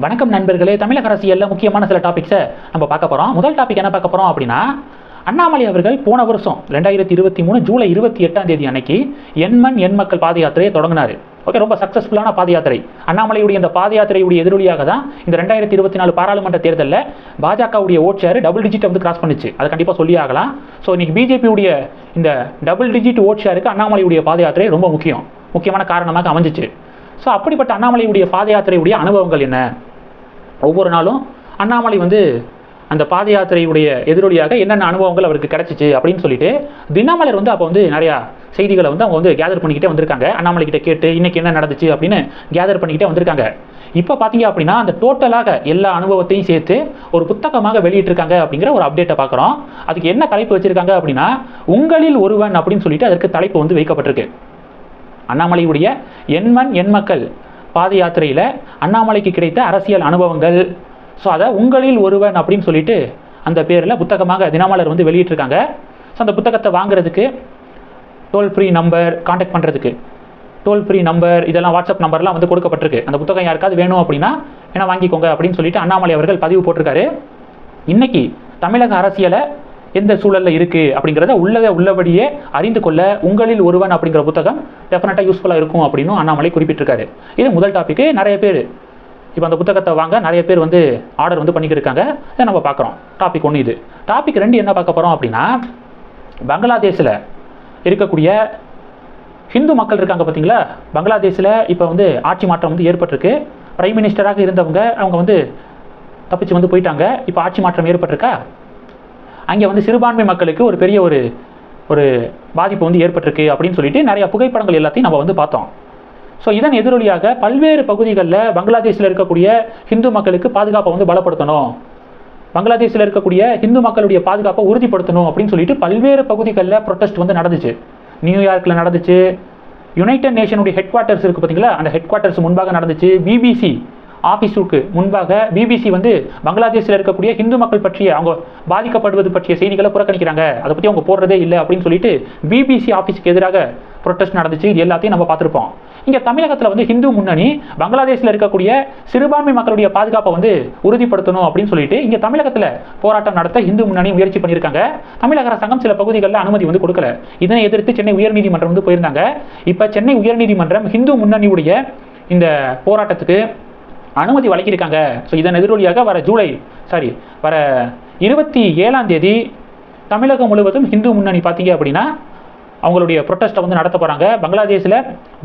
வணக்கம் நண்பர்களே. தமிழக அரசியலில் முக்கியமான சில டாபிக்ஸை நம்ம பார்க்க போகிறோம் முதல் டாபிக் என்ன பார்க்க போகிறோம் அப்படின்னா அண்ணாமலை அவர்கள் போன வருஷம் ரெண்டாயிரத்தி இருபத்தி மூணு ஜூலை இருபத்தி எட்டாம் தேதி அன்னைக்கு எண்மண் எண் மக்கள் பாத யாத்திரையை தொடங்கினார். ஓகே ரொம்ப சக்ஸஸ்ஃபுல்லான பாத யாத்திரை. அண்ணாமலையுடைய இந்த பாத யாத்திரையுடைய எதிரொலியாக தான் இந்த ரெண்டாயிரத்தி இருபத்தி நாலு பாராளுமன்ற தேர்தலில் பாஜகவுடைய ஓட் ஷேர் டபுள் டிஜிட் வந்து கிராஸ் பண்ணுச்சு. அதை கண்டிப்பாக சொல்லி ஆகலாம். ஸோ இன்னைக்கு பிஜேபியுடைய இந்த டபுள் டிஜிட் ஓட் ஷேருக்கு அண்ணாமலையுடைய பாத யாத்திரை ரொம்ப முக்கியம். முக்கியமான காரணமாக அமைஞ்சிச்சு. ஸோ அப்படிப்பட்ட அண்ணாமலையுடைய பாத யாத்திரையுடைய அனுபவங்கள் என்ன? ஒவ்வொரு நாளும் அண்ணாமலை வந்து அந்த பாத யாத்திரையுடைய எதிரொலியாக என்னென்ன அனுபவங்கள் அவருக்கு கிடைச்சிச்சு அப்படின்னு சொல்லிட்டு தினமலர் வந்து அப்போ வந்து நிறையா செய்திகளை வந்து அவங்க வந்து கேதர் பண்ணிக்கிட்டே வந்திருக்காங்க. அண்ணாமலை கிட்ட கேட்டு இன்னைக்கு என்ன நடந்துச்சு அப்படின்னு கேதர் பண்ணிக்கிட்டே வந்திருக்காங்க. இப்போ பார்த்தீங்க அப்படின்னா அந்த டோட்டலாக எல்லா அனுபவத்தையும் சேர்த்து ஒரு புத்தகமாக வெளியிட்டிருக்காங்க அப்படிங்கிற ஒரு அப்டேட்டை பார்க்குறோம் அதுக்கு என்ன தலைப்பு வச்சுருக்காங்க அப்படின்னா உங்களில் ஒருவன் அப்படின்னு சொல்லிட்டு அதற்கு தலைப்பு வந்து வைக்கப்பட்டிருக்கு. அண்ணாமலையுடைய எண்மண் எண்மக்கள் பாத யாத்திரையில் அண்ணாமலைக்கு கிடைத்த அரசியல் அனுபவங்கள். ஸோ அதை உங்களில் ஒருவன் அப்படின்னு சொல்லிட்டு அந்த பேரில் புத்தகமாக தினமலர் வந்து வெளியிட்டிருக்காங்க. ஸோ அந்த புத்தகத்தை வாங்குறதுக்கு டோல் ஃப்ரீ நம்பர் காண்டாக்ட் பண்ணுறதுக்கு டோல் ஃப்ரீ நம்பர் இதெல்லாம் வாட்ஸ்அப் நம்பர்லாம் வந்து கொடுக்கப்பட்டிருக்கு. அந்த புத்தகம் யாருக்காவது வேணும் அப்படின்னா என்ன வாங்கிக்கோங்க அப்படின்னு சொல்லிட்டு அண்ணாமலை அவர்கள் பதிவு போட்டிருக்காரு. இன்னைக்கு தமிழக அரசியலை எந்த சூழலில் இருக்குது அப்படிங்கிறத உள்ளதை உள்ளபடியே அறிந்து கொள்ள உங்களில் ஒருவன் அப்படிங்கிற புத்தகம் டெஃபினட்டாக யூஸ்ஃபுல்லாக இருக்கும் அப்படின்னு அண்ணாமலை குறிப்பிட்டிருக்காரு. இது முதல் டாப்பிக்கு நிறைய பேர். இப்போ அந்த புத்தகத்தை வாங்க நிறைய பேர் வந்து ஆர்டர் வந்து பண்ணிக்கிருக்காங்க. இதை நம்ம பார்க்குறோம். டாபிக் ஒன்று இது. டாபிக் ரெண்டு என்ன பார்க்க போகிறோம் அப்படின்னா பங்களாதேஷில் இருக்கக்கூடிய ஹிந்து மக்கள் இருக்காங்க பார்த்தீங்களா? பங்களாதேஷில் இப்போ வந்து ஆட்சி மாற்றம் வந்து ஏற்பட்டிருக்கு. பிரைம் மினிஸ்டராக இருந்தவங்க அவங்க வந்து தப்பிச்சு வந்து போயிட்டாங்க. இப்போ ஆட்சி மாற்றம் ஏற்பட்டிருக்கா? அங்கே வந்து சிறுபான்மை மக்களுக்கு ஒரு பெரிய ஒரு ஒரு பாதிப்பு வந்து ஏற்பட்டிருக்கு அப்படின்னு சொல்லிட்டு நிறைய புகைப்படங்கள் எல்லாத்தையும் நம்ம வந்து பார்த்தோம். ஸோ இதன் எதிரொலியாக பல்வேறு பகுதிகளில் பங்களாதேஷில் இருக்கக்கூடிய ஹிந்து மக்களுக்கு பாதுகாப்பை வந்து பலப்படுத்தணும். பங்களாதேஷில் இருக்கக்கூடிய ஹிந்து மக்களுடைய பாதுகாப்பை உறுதிப்படுத்தணும் அப்படின்னு சொல்லிட்டு பல்வேறு பகுதிகளில் ப்ரொட்டஸ்ட் வந்து நடந்துச்சு. நியூயார்க்கில் நடந்துச்சு. யுனைடெட் நேஷனுடைய ஹெட் குவார்ட்டர்ஸ் இருக்குது பார்த்தீங்களா? அந்த ஹெட் குவார்ட்டர்ஸ் முன்பாக நடந்துச்சு. பிபிசி ஆஃபீஸுக்கு முன்பாக பிபிசி வந்து பங்களாதேஷில் இருக்கக்கூடிய ஹிந்து மக்கள் பற்றிய அவங்க பாதிக்கப்படுவது பற்றிய செய்திகளை புறக்கணிக்கிறாங்க. அதை பற்றி அவங்க போடுறதே இல்லை அப்படின்னு சொல்லிட்டு பிபிசி ஆஃபீஸுக்கு எதிராக ப்ரொட்டஸ்ட் நடந்துச்சு. இது எல்லாத்தையும் நம்ம பார்த்துருப்போம். இங்கே தமிழகத்தில் வந்து ஹிந்து முன்னணி பங்களாதேஷில் இருக்கக்கூடிய சிறுபான்மை மக்களுடைய பாதுகாப்பை வந்து உறுதிப்படுத்தணும் அப்படின்னு சொல்லிட்டு இங்கே தமிழகத்தில் போராட்டம் நடத்த இந்து முன்னணி முயற்சி பண்ணியிருக்காங்க. தமிழக அரசாங்கம் சில பகுதிகளில் அனுமதி வந்து கொடுக்கல. இதனை எதிர்த்து சென்னை உயர்நீதிமன்றம் வந்து போயிருந்தாங்க. இப்போ சென்னை உயர்நீதிமன்றம் ஹிந்து முன்னணியுடைய இந்த போராட்டத்துக்கு அனுமதி வழங்கியிருக்காங்க. ஸோ இதன் எதிரொலியாக வர ஜூலை சாரி வர இருபத்தி ஏழாம் தேதி தமிழகம் முழுவதும் ஹிந்து முன்னணி பார்த்தீங்க அப்படின்னா அவங்களுடைய ப்ரொட்டஸ்ட்டை வந்து நடத்த போகிறாங்க பங்களாதேஷில்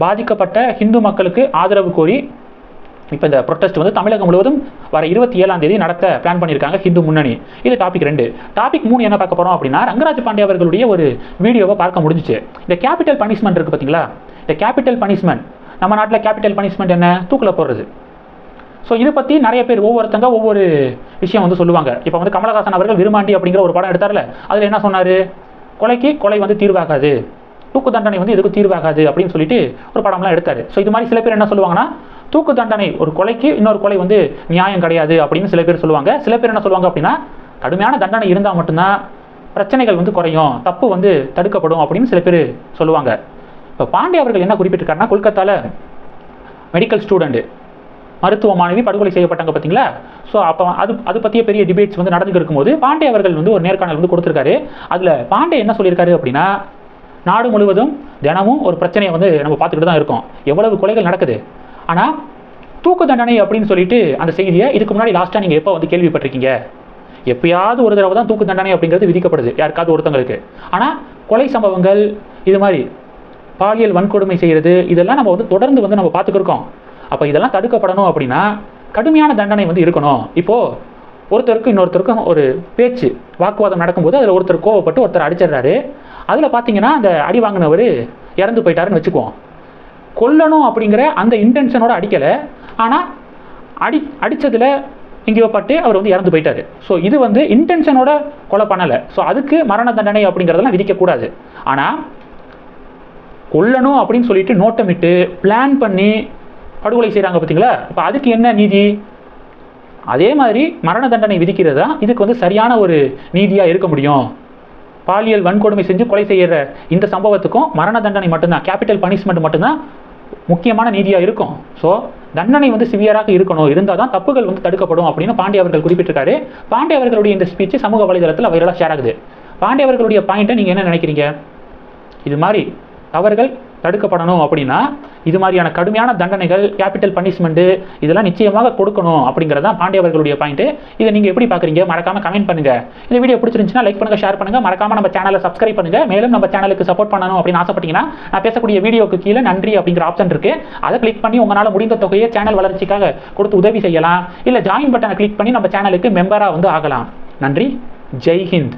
பாதிக்கப்பட்ட ஹிந்து மக்களுக்கு ஆதரவு கோரி இப்போ இந்த ப்ரொட்டஸ்ட் வந்து தமிழகம் முழுவதும் வர இருபத்தி ஏழாம் தேதி நடத்த பிளான் பண்ணியிருக்காங்க ஹிந்து முன்னணி. இது டாபிக் ரெண்டு. டாபிக் மூணு என்ன பார்க்க போகிறோம் அப்படின்னா ரங்கராஜ் பாண்டே அவர்களுடைய ஒரு வீடியோவை பார்க்க முடிஞ்சிச்சு. இந்த கேபிட்டல் பனிஷ்மெண்ட் இருக்குது பார்த்தீங்களா இந்த கேபிட்டல் பனிஷ்மெண்ட் நம்ம நாட்டில் கேபிட்டல் பனிஷ்மெண்ட் என்ன? தூக்கில் போடுறது. ஸோ இதை பற்றி நிறைய பேர் ஒவ்வொருத்தங்க ஒவ்வொரு விஷயம் வந்து சொல்லுவாங்க. இப்போ வந்து கமலஹாசன் அவர்கள் விருமாண்டி அப்படிங்கிற ஒரு படம் எடுத்தார்ல அதில் என்ன சொன்னார்? கொலைக்கு கொலை வந்து தீர்வாகாது. தூக்கு தண்டனை வந்து எதுக்கும் தீர்வாகாது அப்படின்னு சொல்லிட்டு ஒரு படம்லாம் எடுத்தார். ஸோ இது மாதிரி சில பேர் என்ன சொல்லுவாங்கன்னா தூக்கு தண்டனை ஒரு கொலைக்கு இன்னொரு கொலை வந்து நியாயம் கிடையாது அப்படின்னு சில பேர் சொல்லுவாங்க. சில பேர் என்ன சொல்லுவாங்க அப்படின்னா கடுமையான தண்டனை இருந்தால் மட்டும்தான் பிரச்சனைகள் வந்து குறையும் தப்பு வந்து தடுக்கப்படும் அப்படின்னு சில பேர் சொல்லுவாங்க. இப்போ பாண்டே அவர்கள் என்ன குறிப்பிட்டிருக்காருன்னா கொல்கத்தாவில் மெடிக்கல் ஸ்டூடெண்ட்டு மருத்துவ மாணவி படுகொலை செய்யப்பட்டாங்க பார்த்தீங்களா ஸோ அப்போ அது அது பற்றிய பெரிய டிபேட்ஸ் வந்து நடந்துட்டு இருக்கும்போது பாண்டே அவர்கள் வந்து ஒரு நேர்காணல் வந்து கொடுத்துருக்காரு. அதில் பாண்டே என்ன சொல்லியிருக்காரு அப்படின்னா நாடு முழுவதும் தினமும் ஒரு பிரச்சனையை வந்து நம்ம பார்த்துக்கிட்டு தான் இருக்கோம். எவ்வளவு கொலைகள் நடக்குது. ஆனால் தூக்கு தண்டனை அப்படின்னு சொல்லிட்டு அந்த செய்தியை இதுக்கு முன்னாடி லாஸ்ட்டாக நீங்கள் எப்போ வந்து கேள்விப்பட்டிருக்கீங்க? எப்பயாவது ஒரு தடவை தான் தூக்கு தண்டனை அப்படிங்கிறது விதிக்கப்படுது. யாருக்காவது ஒருத்தங்களுக்கு. ஆனால் கொலை சம்பவங்கள் இது மாதிரி பாலியல் வன்கொடுமை செய்கிறது இதெல்லாம் நம்ம வந்து தொடர்ந்து வந்து நம்ம பார்த்துக்கிருக்கோம் அப்போ இதெல்லாம் தடுக்கப்படணும் அப்படின்னா கடுமையான தண்டனை வந்து இருக்கணும். இப்போது ஒருத்தருக்கு இன்னொருத்தருக்கும் ஒரு பேச்சு வாக்குவாதம் நடக்கும்போது அதில் ஒருத்தர் கோவப்பட்டு ஒருத்தர் அடிச்சிடுறாரு. அதில் பார்த்தீங்கன்னா அந்த அடி வாங்கினவர் இறந்து போயிட்டாருன்னு வச்சுக்குவோம். கொல்லணும் அப்படிங்கிற அந்த இன்டென்ஷனோட அடிக்கலை. ஆனால் அடி அடித்ததில் எங்கேயோ பட்டு அவர் வந்து இறந்து போயிட்டாரு. ஸோ இது வந்து இன்டென்ஷனோட கொலை பண்ணலை. ஸோ அதுக்கு மரண தண்டனை அப்படிங்கிறதெல்லாம் விதிக்கக்கூடாது ஆனால் கொல்லணும் அப்படின்னு சொல்லிட்டு நோட்டமிட்டு பிளான் பண்ணி படுகொலை செய்கிறாங்க பார்த்தீங்களா இப்போ அதுக்கு என்ன நீதி? அதே மாதிரி மரண தண்டனை விதிக்கிறது தான் இதுக்கு வந்து சரியான ஒரு நீதியாக இருக்க முடியும். பாலியல் வன்கொடுமை செஞ்சு கொலை செய்கிற இந்த சம்பவத்துக்கும் மரண தண்டனை மட்டும்தான் கேபிட்டல் பனிஷ்மெண்ட் மட்டும்தான் முக்கியமான நீதியாக இருக்கும். ஸோ தண்டனை வந்து சிவியராக இருக்கணும். இருந்தால் தான் தப்புகள் வந்து தடுக்கப்படும் அப்படின்னு பாண்டிய அவர்கள் குறிப்பிட்டிருக்காரு. பாண்டிய அவர்களுடைய இந்த ஸ்பீச் சமூக வலைதளத்தில் வைரலாக ஷேர் ஆகுது. பாண்டிய அவர்களுடைய பாயிண்ட்டை நீங்கள் என்ன நினைக்கிறீங்க? இது மாதிரி தவறுகள் தடுக்கப்படணும் அப்படின்னா இது மாதிரியான கடுமையான தண்டனைகள் கேபிட்டல் பனிஷ்மெண்ட்டு இதெல்லாம் நிச்சயமாக கொடுக்கணும் அப்படிங்கிறதா பாண்டியவர்களுடைய பாயிண்ட் இதை நீங்கள் எப்படி பார்க்குறீங்க மறக்காம கமெண்ட் பண்ணுங்கள் இந்த வீடியோ பிடிச்சிருந்துச்சுன்னா லைக் பண்ணுங்கள் ஷேர் பண்ணுங்கள் மறக்காமல் நம்ம சேனலை சப்ஸ்கிரைப் பண்ணுங்கள் மேலும் நம்ம சேனலுக்கு சப்போர்ட் பண்ணணும் அப்படின்னு ஆசைப்பட்டீங்கன்னா நான் பேசக்கூடிய வீடியோக்கு கீழே நன்றி அப்படிங்கிற ஆப்ஷன் இருக்குது அதை கிளிக் பண்ணி உங்களால் முடிந்த தொகையை சேனல் வளர்ச்சிக்காக கொடுத்து உதவி செய்யலாம். இல்லை ஜாயின் பட்டனை கிளிக் பண்ணி நம்ம சேனலுக்கு மெம்பராக வந்து ஆகலாம். நன்றி. ஜெய் ஹிந்த்.